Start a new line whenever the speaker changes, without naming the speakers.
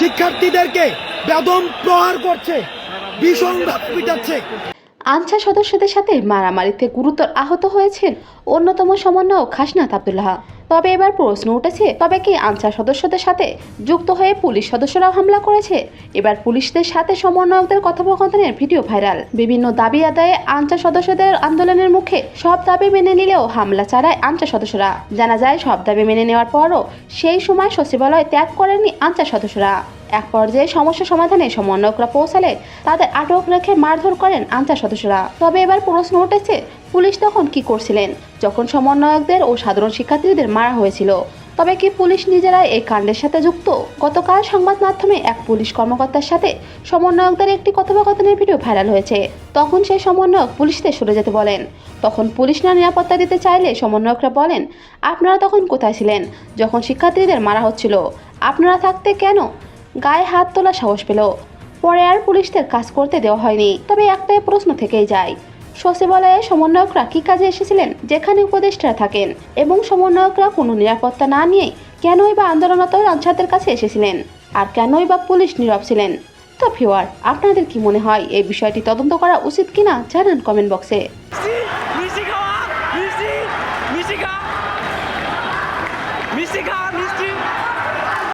শিক্ষার্থীদেরকে বেদম প্রহার করছে ভীষণভাবে পিটাচ্ছে।
আনসার সদস্যদের সাথে মারামারিতে গুরুতর আহত হয়েছেন অন্যতম সমন্বয়ক খাসনাথ আবদুল্লাহ। তবে এবার প্রশ্ন উঠেছে, তবে কি আনসার সদস্যদের সাথে যুক্ত হয়ে পুলিশ সদস্যরাও হামলা করেছে? এবার পুলিশদের সাথে সমন্বয়কদের কথোপকথনের ভিডিও ভাইরাল। বিভিন্ন দাবি আদায়ে আনসার সদস্যদের আন্দোলনের মুখে সব দাবি মেনে নিলেও হামলা চালায় আনসার সদস্যরা। জানা যায়, সব দাবি মেনে নেওয়ার পরও সেই সময় সচিবালয় ত্যাগ করেননি আনসার সদস্যরা। এক পর্যায়ে সমস্যা সমাধানে সমন্বয়করা পৌঁছালে তাদের আটক রেখে মারধর করেন আনসার সদস্যরা। তবে এবার প্রশ্ন উঠেছে পুলিশ তখন কি করছিলেন? যখন সমন্বয়কদের ও সাধারণ শিক্ষার্থীদের মারা হয়েছিল, তবে কি পুলিশ নিজেরাই এই কাণ্ডের সাথে যুক্ত? গতকাল সংবাদ মাধ্যমে এক পুলিশ কর্মকর্তার সাথে সমন্বয়কদের একটি কথোপকথনের ভিডিও ভাইরাল হয়েছে। তখন সেই সমন্বয়ক পুলিশদের সরে যেতে বলেন। তখন পুলিশ না নিরাপত্তা দিতে চাইলে সমন্বয়করা বলেন, আপনারা তখন কোথায় ছিলেন? যখন শিক্ষার্থীদের মারা হচ্ছিল, আপনারা থাকতে কেন? গায়ে হাত তোলা সাহস পেল। পরে আর পুলিশদের কাজ করতে দেওয়া হয়নি, তবে একটাই প্রশ্ন থেকেই যায় সচিবালয়ে সমন্বয়করা কী কাজে এসেছিলেন? যেখানে উপদেষ্টারা থাকেন। এবং সমন্বয়করা কোনো নিরাপত্তা না নিয়ে কেনই বা আন্দোলনত আনসারদের কাছে এসেছিলেন? আর কেনই বা পুলিশ নীরব ছিলেন? তো ভিওয়ার আপনাদের কি মনে হয় এই বিষয়টি তদন্ত করা উচিত কিনা জানান কমেন্ট বক্সে।